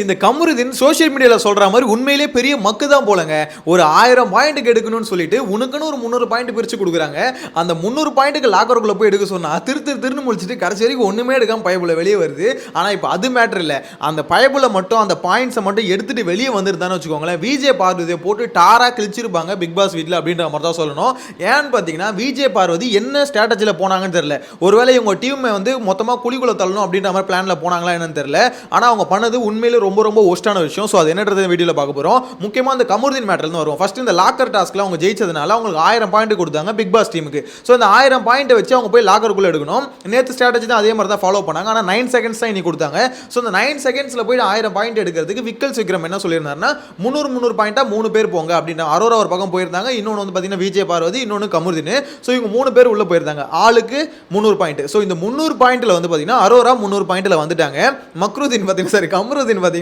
இந்த கமருதீன் சோஷியல் மீடியாவில் சொல்கிற மாதிரி உண்மையிலே பெரிய மக்கு தான் போலங்க. ஒரு ஆயிரம் பாயிண்ட்டுக்கு எடுக்கணும்னு சொல்லிட்டு உனக்குன்னு ஒரு முந்நூறு பாயிண்ட் பிரித்து கொடுக்குறாங்க. அந்த முந்நூறு பாயிண்ட்டுக்கு லாக்கருக்குள்ளே போய் எடுக்க சொன்னால் திரு திரு திருன்னு முடிச்சுட்டு கடைசி வரைக்கும் ஒன்றுமே எடுக்காமல் பயபுல வெளியே வருது. ஆனால் இப்போ அது மேட்ரு இல்லை. அந்த பயபுல மட்டும் அந்த பாயிண்ட்ஸை மட்டும் எடுத்துட்டு வெளியே வந்துருந்தான்னு வச்சுக்கோங்களேன் விஜய் பார்வதியை போட்டு டாராக கிழிச்சிருப்பாங்க பிக் பாஸ் வீட்டில் அப்படின்ற மாதிரி தான் சொல்லணும். ஏன்னு பார்த்தீங்கன்னா விஜய் பார்வதி என்ன ஸ்ட்ராட்டஜியில் போனாங்கன்னு தெரியல. ஒருவேளை இவங்க டீமை வந்து மொத்தமாக குழிக்குள்ள தள்ளணும் அப்படின்ற மாதிரி பிளானில் போனாங்களா என்னன்னு தெரியல. ஆனால் அவங்க பண்ணது உண்மையிலே ரொம்ப ரொம்ப ஒஸ்டான விஷயம். ஸோ அது என்னன்றது வீடியோவில் பார்க்க போகிறோம் முக்கியமாக அந்த கமருதீன் மேட்டர்லேருந்து வரும் ஃபஸ்ட் இந்த லாக்கர் டாஸ்க்கில் அவங்க ஜெயிச்சதுனால அவங்களுக்கு ஆயிரம் பாயிண்ட் கொடுத்தாங்க பிக் பாஸ் டீமுக்கு ஸோ இந்த ஆயிரம் பாயிண்ட்டை வச்சு அவங்க போய் லாக்கருக்குள்ளே எடுக்கணும். நேற்று ஸ்ட்ராட்டஜி தான் அதே மாதிரி தான் ஃபாலோ பண்ணாங்க. ஆனால் நைன் செகண்ட்ஸ் தான் இன்னி கொடுத்தாங்க. ஸோ இந்த நைன் செகண்ட்ஸில் போய் ஆயிரம் பாயிண்ட் எடுக்கிறதுக்கு விக்கல் விக்ரம் என்ன சொல்லியிருந்தாருன்னா முந்நூறு முந்நூறு பாயிண்ட்டாக மூணு பேர் போங்க அப்படின்னு அரோரா ஒரு பக்கம் போயிருந்தாங்க. இன்னொன்று வந்து பார்த்தீங்கன்னா விஜய் பார்வதி இன்னொன்று கமருதீன். ஸோ இவங்க மூணு பேர் உள்ளே போயிருந்தாங்க. ஆளுக்கு முந்நூறு பாயிண்ட் ஸோ இந்த முந்நூறு பாயிண்ட்டில் வந்து பார்த்தீங்கன்னா அரோரா முந்நூறு பாயிண்ட்டில் வந்துட்டாங்க. மக்ருதீன் பார்த்தீங்கன்னா சரி கமருதீன் பார்த்தீங்கன்னா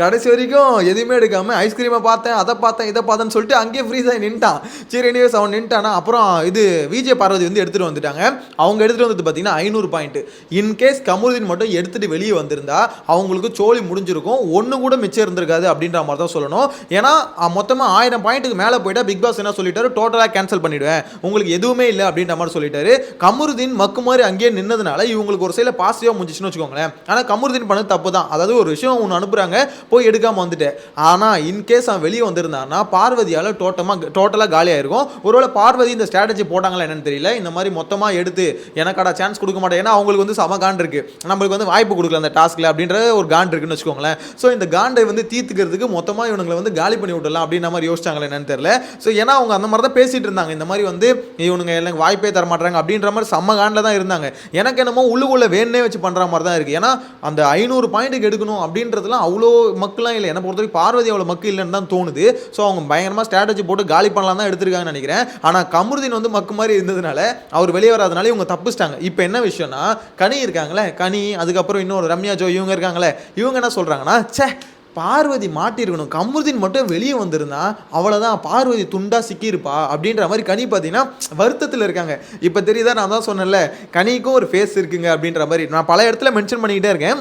கடைசி வரைக்கும் எதுவுமே எடுக்காமல் ஐஸ்கிரீமை பார்த்தேன் அதை பார்த்தேன் இதை பார்த்தேன்னு சொல்லிட்டு அங்கேயே ஃப்ரீஸ் ஆகி நின்ட்டான். சரி எனிவேஸ் அவன் நின்ட்டானா அப்புறம் இது விஜய் பார்வதி வந்து எடுத்துகிட்டு வந்துட்டாங்க. அவங்க எடுத்துகிட்டு வந்தது பார்த்தீங்கன்னா ஐநூறு பாயிண்ட் இன்கேஸ் கமருதீன் மட்டும் எடுத்துகிட்டு வெளியே வந்திருந்தா அவங்களுக்கு சோழி முடிஞ்சிருக்கும். ஒன்று கூட மிச்சம் இருந்திருக்காது அப்படின்ற மாதிரி தான் சொல்லணும். ஏன்னா மொத்தமாக ஆயிரம் பாயிண்ட்டுக்கு மேலே போயிட்டா பிக் பாஸ் என்ன சொல்லிட்டாரு? டோட்டலாக கேன்சல் பண்ணிவிடுவேன் உங்களுக்கு எதுவுமே இல்லை அப்படின்ற மாதிரி சொல்லிட்டாரு. கமருதீன் மக்கு மாதிரி அங்கேயே நின்னதுனால இவங்களுக்கு ஒரு சைடில் பாசிட்டிவாக முடிஞ்சிச்சுன்னு வச்சுக்கோங்களேன். ஆனால் கமருதீன் பண்ணது தப்பு தான். அதாவது ஒரு விஷயம் ஒன்று கூப்பிட்றாங்க போய் எடுக்காமல் வந்துட்டேன். ஆனால் இன்கேஸ் அவன் வெளியே வந்திருந்தான்னா பார்வதியால் டோட்டமாக டோட்டலாக காலியாயிருக்கும் ஒருவேளை பார்வதி இந்த ஸ்ட்ராட்டஜி போட்டாங்களா என்னன்னு தெரியல. இந்த மாதிரி மொத்தமாக எடுத்து எனக்காடா சான்ஸ் கொடுக்க மாட்டேன். ஏன்னா அவங்களுக்கு வந்து சம காண்ட் இருக்கு. நம்மளுக்கு வந்து வாய்ப்பு கொடுக்கல அந்த டாஸ்க்கில் அப்படின்ற ஒரு காண்ட் இருக்குன்னு வச்சுக்கோங்களேன். ஸோ இந்த காண்டை வந்து தீர்த்துக்கிறதுக்கு மொத்தமாக இவனுங்களை வந்து காலி பண்ணி விடலாம் அப்படின்ற மாதிரி யோசிச்சாங்களே என்னன்னு தெரியல. ஸோ ஏன்னா அவங்க அந்த மாதிரி தான் பேசிகிட்டு இருந்தாங்க. இந்த மாதிரி வந்து இவனுங்க எனக்கு வாய்ப்பே தர மாட்டாங்க அப்படின்ற மாதிரி செம்ம காண்டில் தான் இருந்தாங்க. எனக்கு என்னமோ உள்ளுக்குள்ளே வேணே வச்சு பண்ணுற மாதிரி தான் இருக்குது ஏன்னா அந்த ஐநூறு பாயிண்ட்டுக்கு எடுக்கணும் அப்படின்றதுலாம் அவ்வளோ மக்கள்லாம் இல்லை. என்னை பொறுத்தவரைக்கும் பார்வதி அவ்வளோ மக்கள் இல்லைன்னு தான் தோணுது. ஸோ அவங்க பயங்கரமாக ஸ்ட்ராட்டஜி போட்டு காலி பண்ணலாம் தான் எடுத்திருக்காங்கன்னு நினைக்கிறேன். ஆனால் கமருதீன் வந்து மக்கு மாதிரி இருந்ததுனால அவர் வெளியே வராதனால இவங்க தப்பிச்சிட்டாங்க. இப்போ என்ன விஷயம்னா கனி இருக்காங்களே கனி அதுக்கப்புறம் இன்னொரு ரம்யா ஜோ இவங்க இருக்காங்களே இவங்க என்ன சொல்கிறாங்கன்னா ச்சே பார்வதி மாட்டியிருக்கணும். கமருதீன் மட்டும் வெளியே வந்திருந்தா அவ்வளோதான் பார்வதி துண்டா சிக்கியிருப்பா. அப்படின்ற மாதிரி கனி பார்த்தீங்கன்னா வருத்தத்தில் இருக்காங்க. இப்போ தெரியுதா? நான் தான் சொன்னேன்ல கனிக்கும் ஒரு ஃபேஸ் இருக்குங்க அப்படின்ற மாதிரி. நான் பல இடத்துல மென்ஷன் பண்ணிக்கிட்டே இருக்கேன்.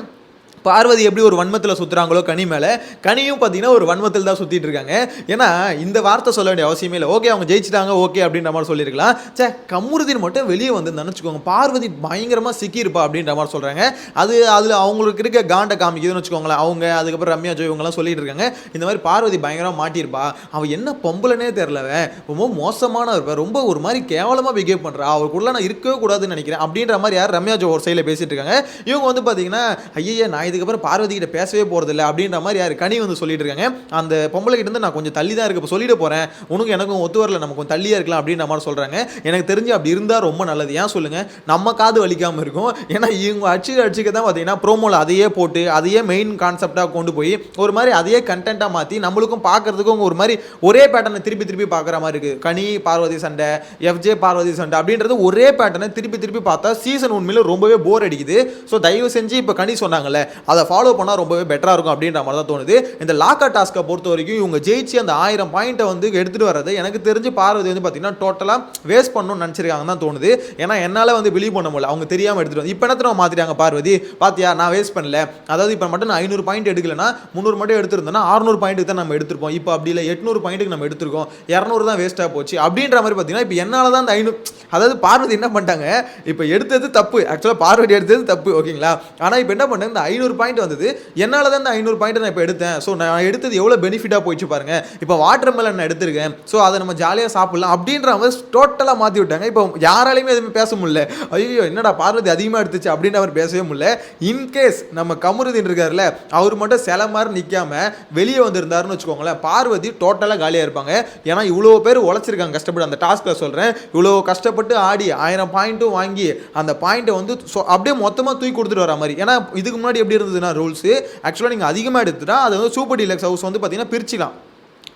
பார்வதி எப்படி ஒரு வன்மத்தில் சுற்றுறாங்களோ கனி மேலே கனியும் பார்த்தீங்கன்னா ஒரு வன்மத்தில் தான் சுற்றிட்டு இருக்காங்க. ஏன்னா இந்த வார்த்தை சொல்ல வேண்டிய அவசியமே இல்லை. ஓகே அவங்க ஜெயிச்சிட்டாங்க ஓகே அப்படின்ற மாதிரி சொல்லியிருக்கலாம். சே கமுருதீன் மட்டும் வெளியே வந்திருந்தான்னு வச்சுக்கோங்க பார்வதி பயங்கரமாக சிக்கியிருப்பா அப்படின்ற மாதிரி சொல்கிறாங்க அது அதில் அவங்களுக்கு இருக்க காண்டை காமிக்குதுன்னு வச்சுக்கோங்களேன். அவங்க அதுக்கப்புறம் ரம்யா ஜோய் இவங்கெல்லாம் சொல்லிட்டு இருக்காங்க. இந்த மாதிரி பார்வதி பயங்கரமாக மாட்டியிருப்பா. அவள் என்ன பொம்பளைனே தெரிலவன் ரொம்ப மோசமான இருப்பா ரொம்ப ஒரு மாதிரி கேவலமாக பிஹேவ் பண்ணுறா அவருக்குள்ள நான் இருக்கவே கூடாதுன்னு நினைக்கிறேன். அப்படின்ற மாதிரி யார் ரம்யா ஜோ ஒரு சைடில் பேசிட்டு இருக்காங்க. இவங்க வந்து பார்த்தீங்கன்னா ஐயா நான் இதுக்கப்புறம் பார்வதி கிட்ட பேசவே போகிறதில்ல அப்படின்ற மாதிரி யார் கனி வந்து சொல்லிட்டு இருக்காங்க. அந்த பொம்பளை கிட்ட இருந்து நான் கொஞ்சம் தள்ளி தான் இருக்க. இப்போ சொல்லிட்டு போகிறேன் உனக்கு எனக்கும் ஒத்து வரல. நமக்கு கொஞ்சம் தள்ளியாக இருக்கலாம் அப்படின்ற மாதிரி சொல்கிறாங்க எனக்கு தெரிஞ்சு அப்படி இருந்தால் ரொம்ப நல்லது. ஏன் சொல்லுங்கள் நம்ம காது வலிக்காமல் இருக்கும். ஏன்னா இவங்க அடிச்சுக்க அடிச்சுக்க தான் பார்த்தீங்கன்னா ப்ரோமோவில் அதையே போட்டு அதையே மெயின் கான்செப்டாக கொண்டு போய் ஒரு மாதிரி அதையே கண்டென்ட்டாக மாற்றி நம்மளுக்கும் பார்க்கறதுக்கும் ஒரு மாதிரி ஒரே பேட்டர்னை திருப்பி திருப்பி பார்க்குற மாதிரி இருக்குது கனி பார்வதி சண்டை எஃப்ஜே பார்வதி சண்டை அப்படின்றது ஒரே பேட்டர்னை திருப்பி திருப்பி பார்த்தா சீசன் உண்மையில் ரொம்பவே போர் அடிக்குது. ஸோ தயவு செஞ்சு இப்போ கனி சொன்னாங்கல்ல அதை ஃபாலோ பண்ணால் ரொம்பவே பெட்டராக இருக்கும் அப்படின்ற மாதிரி தான் தோணுது. இந்த லாக்கா டாஸ்க்கை பொறுத்த வரைக்கும் இவங்க ஜெயிச்சு அந்த ஆயிரம் பாயிண்ட்டை வந்து எடுத்துகிட்டு வர்றது எனக்கு தெரிஞ்சு பார்வதி வந்து பார்த்தீங்கன்னா டோட்டலாக வேஸ்ட் பண்ணணும்னு நினச்சிருக்காங்க தான் தோணுது. ஏன்னா என்னால் வந்து பிலீவ் பண்ண முடியல. அவங்க தெரியாமல் எடுத்துகிட்டு வந்து இப்போ என்ன மாற்றிட்டாங்க பார்வதி? பார்த்தியா நான் வேஸ்ட் பண்ணல. அதாவது இப்போ மட்டும் நான் ஐநூறு பாயிண்ட் எடுக்கலன்னா முந்நூறு மட்டும் எடுத்திருந்தோம்னா அறுநூறு பாயிண்ட்டுக்கு தான் நம்ம எடுத்திருப்போம். இப்போ அப்படி இல்லை எட்நூறு பாயிண்ட்டுக்கு நம்ம எடுத்திருக்கோம். இரநூறு தான் வேஸ்ட்டாக போச்சு. அப்படின்ற மாதிரி பார்த்தீங்கன்னா இப்போ என்னால் தான் அந்த ஐநூறு அதாவது பார்வதி என்ன பண்ணிட்டாங்க? இப்போ எடுத்தது தப்பு. ஆக்சுவலாக பார்வதி எடுத்தது தப்பு ஓகேங்களா ஆனால் இப்போ என்ன பண்ணாங்க இந்த ஐநூறு பாயிண்ட் வந்தது. என்னால் தான் இந்த ஐநூறு பாயிண்ட் நான் இப்போ எடுத்தேன். ஸோ நான் எடுத்தது எவ்வளோ பெனிஃபிட்டாக போயிடுச்சு பாருங்க. இப்போ வாட்டர் மெலன் நான் எடுத்திருக்கேன். ஸோ அதை நம்ம ஜாலியாக சாப்பிடலாம் அப்படின்ற மாதிரி டோட்டலாக மாற்றி விட்டாங்க. இப்போ யாராலையுமே எதுவுமே பேச முடியல. ஐயோ என்னடா பார்வதி அதிகமாக எடுத்துச்சு அப்படின்னு அவர் பேசவே முடியல. இன்கேஸ் நம்ம கமருதீன் இருக்கார்ல அவர் மட்டும் சில மாதிரி நிற்காம வெளியே வந்திருந்தாருன்னு வச்சுக்கோங்களேன் பார்வதி டோட்டலாக காலியாக இருப்பாங்க. ஏன்னா இவ்வளோ பேர் உழைச்சிருக்காங்க. கஷ்டப்பட்டு அந்த டாஸ்க்கில் சொல்கிறேன் இவ்வளோ கஷ்டப்பட்டு ஆடி ஆயிரம் பாயிண்ட்டும் வாங்கி அந்த பாயிண்ட்டை வந்து அப்படியே மொத்தமாக தூக்கி கொடுத்துட்டு வர மாதிரி. ஏன்னா இதுக்கு முன்னாடி எப்படி இருந்ததுன்னா ரூல்ஸு ஆக்சுவலாக நீங்கள் அதிகமாக எடுத்துட்டா அதை வந்து சூப்பர் டீலக்ஸ் ஹவுஸ் வந்து பார்த்தீங்கன்னா பிரிச்சுக்கலாம்.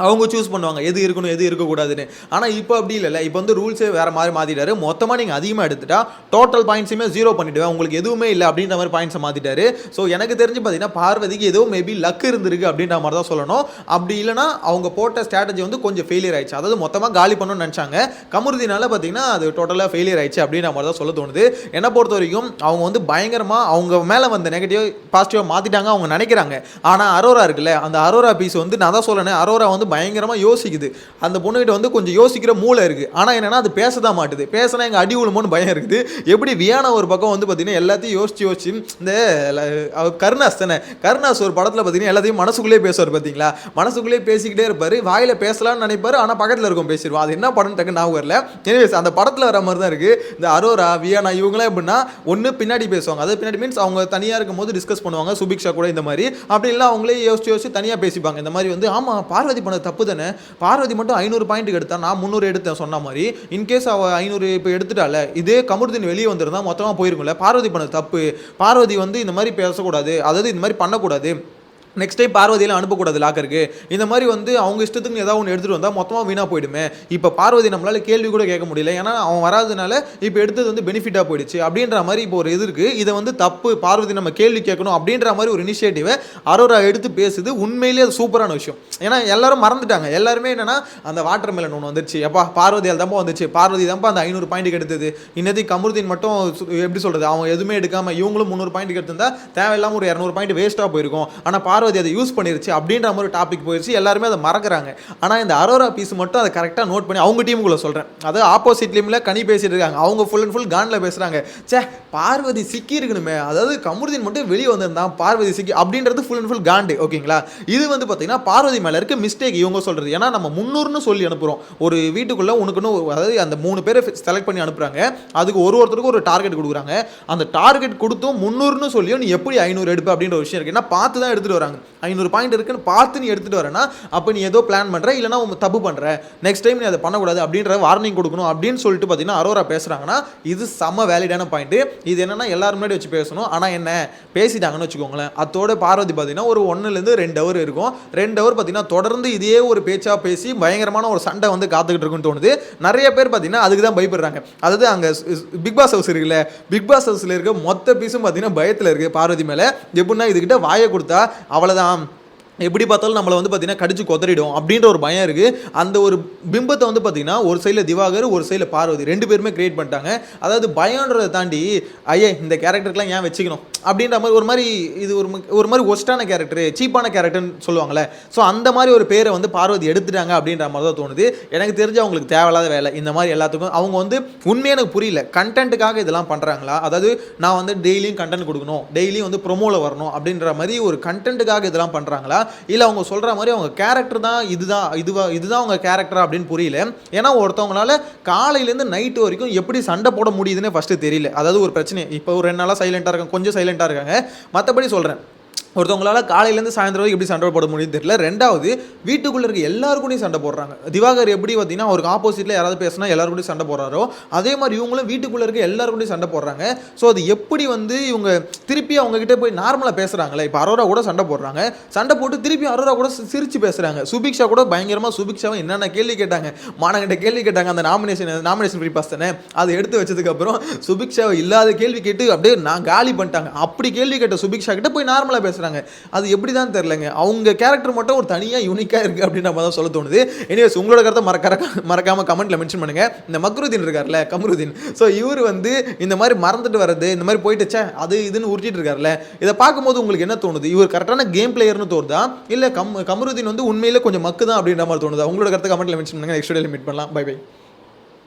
அவங்க சூஸ் பண்ணுவாங்க. எது இருக்கணும் எது இருக்கக்கூடாதுன்னு. ஆனால் இப்போ அப்படி இல்லைல்ல. இப்போ வந்து ரூல்ஸே வேறு மாதிரி மாற்றிட்டாரு மொத்தமாக நீங்கள் அதிகமாக எடுத்துட்டா டோட்டல் பாயிண்ட்ஸுமே ஜீரோ பண்ணிவிடுவேன் உங்களுக்கு எதுவுமே இல்லை அப்படின்ற மாதிரி பாயிண்ட்ஸை மாற்றிட்டாரு ஸோ எனக்கு தெரிஞ்சு பார்த்தீங்கன்னா பார்வதிக்கு ஏதோ மேபி லக் இருந்திருக்கு அப்படின்ற மாதிரி தான் சொல்லணும். அப்படி இல்லைனா அவங்க போட்ட ஸ்ட்ராட்டஜி வந்து கொஞ்சம் ஃபெயிலியர் ஆயிடுச்சு. அதாவது மொத்தமாக காலி பண்ணணும்னு நினச்சாங்க. கமுருதினால பார்த்தீங்கன்னா அது டோட்டலாக ஃபெயிலியர் ஆயிடுச்சு அப்படின்ற மாதிரி தான் சொல்ல தோணுது. என்னை பொறுத்த வரைக்கும் அவங்க வந்து பயங்கரமாக அவங்க மேலே வந்த நெகட்டிவ் பாசிட்டிவாக மாற்றிட்டாங்க அவங்க நினைக்கிறாங்க. ஆனால் அரோரா இருக்குல்ல அந்த அரோரா பீஸ் வந்து நான் தான் சொல்லணும். அரோரா வந்து பயங்கரமாக யோசிக்குது. அந்த பொண்ணுகிட்ட வந்து கொஞ்சம் யோசிக்கிற மூளை இருக்குது ஆனால் என்னென்னா அது பேச தான் மாட்டுது. பேசினா எங்கள் அடி உழுமோன்னு பயம் இருக்குது. எப்படி வியானா ஒரு பக்கம் வந்து பார்த்தீங்கன்னா எல்லாத்தையும் யோசிச்சு யோசிச்சு இந்த கருணாஸ் தானே. கருணாஸ் ஒரு படத்தில் பார்த்தீங்கன்னா எல்லாத்தையும் மனசுக்குள்ளேயே பேசுவார் பார்த்தீங்களா மனசுக்குள்ளேயே பேசிக்கிட்டே இருப்பார். வாயில் பேசலாம்னு நினைப்பார். ஆனால் பக்கத்தில் இருக்கும் பேசிடுவோம் அது என்ன படம் டக்கு ஞாபகம் வரல. எனிவேஸ் அந்த படத்தில் வர மாதிரி தான் இருக்குது இந்த அரோரா வியானா இவங்களாம் எப்படின்னா ஒன்று பின்னாடி பேசுவாங்க. அதாவது பின்னாடி மீன்ஸ் அவங்க தனியாக இருக்கும் போது டிஸ்கஸ் பண்ணுவாங்க. சுபிக்ஷா கூட இந்த மாதிரி. அப்படி இல்லை அவங்களே யோசிச்சு யோசிச்சு தனியாக பேசிப்பாங்க. இந்த மாதிரி வந்து ஆமாம் பார்வதி பண்ணது தப்பு தானே? பார்வதி மட்டும் ஐநூறு பாயிண்ட்டுக்கு எடுத்தா நான் முந்நூறு எடுத்தேன் சொன்ன மாதிரி. இன்கேஸ் அவள் ஐநூறு இப்போ எடுத்துட்டால இதே கமருதீன் வெளியே வந்திருந்தா மொத்தமாக போயிருக்கும்ல? பார்வதி பண்ணது தப்பு. பார்வதி வந்து இந்த மாதிரி பேசக்கூடாது. அதாவது இந்த மாதிரி பண்ணக்கூடாது. நெக்ஸ்ட் டைம் பார்வதியெல்லாம் அனுப்பக்கூடாது லாக்கருக்கு இந்த மாதிரி வந்து அவங்க இஷ்டத்துக்கு ஏதாவது ஒன்று எடுத்துகிட்டு வந்தால் மொத்தமாக வீணாக போயிடுமே. இப்போ பார்வதி நம்மளால் கேள்வி கூட கேட்க முடியல. ஏன்னா அவன் வராதனால இப்போ எடுத்தது வந்து பெனிஃபிட்டாக போயிடுச்சு. அப்படின்ற மாதிரி இப்போ ஒரு இது இருக்குது இதை வந்து தப்பு பார்வதி நம்ம கேள்வி கேட்கணும் அப்படின்ற மாதிரி ஒரு இனிஷியேட்டிவை அரோரா எடுத்து பேசுது. உண்மையிலேயே அது சூப்பரான விஷயம். ஏன்னா எல்லாரும் மறந்துட்டாங்க. எல்லாருமே என்னென்னா அந்த வாட்டர் மெலன் ஒன்று வந்துருச்சு. எப்பா பார்வதியால் தான்ப்பா வந்துச்சு. பார்வதி தான்ப்பா அந்த ஐநூறு பாயிண்ட்டுக்கு எடுத்தது. இன்னதி கமருதீன் மட்டும் எப்படி சொல்கிறது அவன் எதுவுமே எடுக்காமல் இவங்களும் முந்நூறு பாயிண்ட்டுக்கு எடுத்திருந்தா தேவையில்லாமல் ஒரு இரநூறு பாயிண்ட் வேஸ்ட்டாக போயிருக்கும். ஆனால் பார்வதி அதை யூஸ் பண்ணிருச்சு அப்படின்ற மாதிரி டாபிக் போயிருச்சு. எல்லாருமே அதை மறக்கிறாங்க. ஆனால் இந்த அரோரா பீஸ் மட்டும் அதை கரெக்டாக நோட் பண்ணி அவங்க டீமுக்குள்ளே சொல்கிறேன் அதாவது ஆப்போசிட் டீமில் கனி பேசிட்டு இருக்காங்க. அவங்க ஃபுல் அண்ட் ஃபுல் காண்டில் பேசுகிறாங்க சே பார்வதி சிக்கி இருக்கணுமே. அதாவது கமுருதீன் மட்டும் வெளியே வந்திருந்தான். பார்வதி சிக்கி அப்படின்றது ஃபுல் அண்ட் ஃபுல் காண்டு ஓகேங்களா இது வந்து பார்த்தீங்கன்னா பார்வதி மேலே இருக்க மிஸ்டேக் இவங்க சொல்கிறது ஏன்னா நம்ம முந்நூறுன்னு சொல்லி அனுப்புகிறோம் ஒரு வீட்டுக்குள்ளே உனக்குன்னு அதாவது அந்த மூணு பேரை செலக்ட் பண்ணி அனுப்புகிறாங்க அதுக்கு ஒரு ஒருத்தருக்கும் ஒரு டார்கெட் கொடுக்குறாங்க. அந்த டார்கெட் கொடுத்தும் முந்நூறுன்னு சொல்லியும் நீ எப்படி ஐநூறு எடுப்ப அப்படின்ற ஒரு விஷயம் இருக்குது ஏன்னா பார்த்து தான் எடுத்துகிட்டு வராங்க. ஐநூறு பாயிண்ட் இருக்குன்னு பார்த்து நீ எடுத்துகிட்டு வரேன்னா அப்போ நீ ஏதோ பிளான் பண்ணுற இல்லைனா உன் தப்பு பண்ணுற நெக்ஸ்ட் டைம் நீ அதை பண்ணக்கூடாது அப்படின்ற வார்னிங் கொடுக்கணும் அப்படின்னு சொல்லிட்டு பார்த்தீங்கன்னா அரோரா பேசுகிறாங்கன்னா இது செம்ம வேலிடான பாயிண்ட் இது என்னன்னா எல்லாரும் முன்னாடி வச்சு பேசணும். ஆனால் என்ன? பேசிட்டாங்கன்னு வச்சுக்கோங்களேன். அதோட பார்வதி பார்த்தீங்கன்னா ஒரு ஒன்றுலேருந்து ரெண்டு ஹவர் இருக்கும். ரெண்டு ஹவர் பார்த்தீங்கன்னா தொடர்ந்து இதே ஒரு பேச்சா பேசி பயங்கரமான ஒரு சண்டை வந்து காத்துக்கிட்டு இருக்குன்னு தோணுது. நிறைய பேர் பார்த்தீங்கன்னா அதுக்கு தான் பயப்படுறாங்க. அதாவது அங்கே பிக் பாஸ் ஹவுஸ் இருக்குல்ல பிக் பாஸ் ஹவுஸில் இருக்க மொத்த பீஸும் பார்த்தீங்கன்னா பயத்தில் இருக்குது பார்வதி மேலே. எப்படின்னா இதுக்கிட்ட வாயை கொடுத்தா அவ்வளோதான் எப்படி பார்த்தாலும் நம்மளை வந்து பார்த்தீங்கன்னா கடிச்சு கொதறிடும் அப்படின்ற ஒரு பயம் இருக்குது அந்த ஒரு பிம்பத்தை வந்து பார்த்தீங்கன்னா ஒரு சைடில் திவாகர் ஒரு சைடில் பார்வதி. ரெண்டு பேருமே கிரியேட் பண்ணிட்டாங்க. அதாவது பயன்றதை தாண்டி ஐயே இந்த கேரக்டருக்குலாம் ஏன் வச்சுக்கணும்? அப்படின்ற மாதிரி ஒரு மாதிரி இது ஒரு ஒரு மாதிரி ஒஸ்டான கேரக்டர் சீப்பான கேரக்டர்னு சொல்லுவாங்களே ஸோ அந்த மாதிரி ஒரு பேரை வந்து பார்வதி எடுத்துட்டாங்க அப்படின்ற மாதிரி தான் தோணுது. எனக்கு தெரிஞ்சு அவங்களுக்கு தேவையில்லாத வேலை. இந்த மாதிரி எல்லாத்துக்கும் அவங்க வந்து உண்மையாக எனக்கு புரியல. கண்டென்ட்டுக்காக இதெல்லாம் பண்ணுறாங்களா அதாவது நான் வந்து டெய்லியும் கண்டென்ட் கொடுக்கணும். டெய்லியும் வந்து ப்ரொமோவில் வரணும் அப்படின்ற மாதிரி ஒரு கண்டென்ட்டுக்காக இதெல்லாம் பண்ணுறாங்களா இல்லை அவங்க சொல்கிற மாதிரி அவங்க கேரக்டர் தான் இதுதான் இதுவா இதுதான் அவங்க கேரக்டரா அப்படின்னு புரியல. ஏன்னா ஒருத்தவங்களால காலையிலேருந்து நைட்டு வரைக்கும் எப்படி சண்டை போட முடியுதுன்னு ஃபஸ்ட்டு தெரியல. அதாவது ஒரு பிரச்சனை இப்போ ஒரு ரெண்டு நாளாக சைலண்ட்டாக இருக்காங்க கொஞ்சம் சைலண்ட்டாக இருக்காங்க. மற்றபடி சொல்கிறேன் ஒருத்தவங்களால் காலையிலேருந்து சாயந்தரம் வரைக்கும் எப்படி சண்டை போட முடியும்னு தெரியல. ரெண்டாவது வீட்டுக்குள்ளே இருக்க எல்லாருக்கூடையும் சண்டை போடுறாங்க. திவாகர் எப்படி பார்த்தீங்கன்னா அவருக்கு ஆப்போசிட்டில் யாராவது பேசினா எல்லாரும் கூடயும் சண்டை போடுறாரோ அதே மாதிரி இவங்களும் வீட்டுக்குள்ளே இருக்க எல்லாருக்கூடையும் சண்டை போடுறாங்க. ஸோ அது எப்படி வந்து இவங்க திருப்பி அவங்ககிட்ட போய் நார்மலாக பேசுகிறாங்களே இப்போ அரோரா கூட சண்டை போடுறாங்க. சண்டை போட்டு திருப்பி அரோரா கூட சிரித்து பேசுகிறாங்க சுபிக்ஷா கூட பயங்கரமாக சுபிக்ஷாவை என்னென்ன கேள்வி கேட்டாங்க? மானங்கிட்ட கேள்வி கேட்டாங்க அந்த நாமினேஷன் நாமினேஷன் ஃப்ரீ பாஸ் தானே? அதை எடுத்து வச்சதுக்கப்புறம் சுபிக்ஷாவை இல்லாத கேள்வி கேட்டு அப்படியே நான் காலி பண்ணிட்டாங்க. அப்படி கேள்வி கேட்ட சுபிக்ஷா கிட்ட போய் நார்மலாக பேசுகிறாங்க அது எப்படி தான் தெரிலங்க அவங்க கேரக்டர் மட்டும் ஒரு தனியாக யூனிக்காக இருக்குது அப்படின்னு நம்ம தான் சொல்ல தோணுது. எனிவேஸ் உங்களோட கருத்தை மறக்க மறக்காமல் கமெண்ட்டில் மென்ஷன் பண்ணுங்க. இந்த மக்ருதீன் இருக்கார்ல கமருதீன். ஸோ இவர் வந்து இந்த மாதிரி மறந்துட்டு வர்றது இந்த மாதிரி போயிட்டுச்சே அது இதுன்னு உருட்டிட்டு இருக்கார்ல. இதை பார்க்கும்போது உங்களுக்கு என்ன தோணுது? இவர் கரெக்டான கேம் பிளேயர்னு தோணுதா? இல்லை கம் கமருதீன் வந்து உண்மையிலே கொஞ்சம் மக்கு தான் அப்படின்ற மாதிரி தோணுதா? உங்களோட கருத்தை கமெண்ட்டில் மென்ஷன் பண்ணுங்க. நெக்ஸ்ட் மீட் பண்ணலாம். Bye bye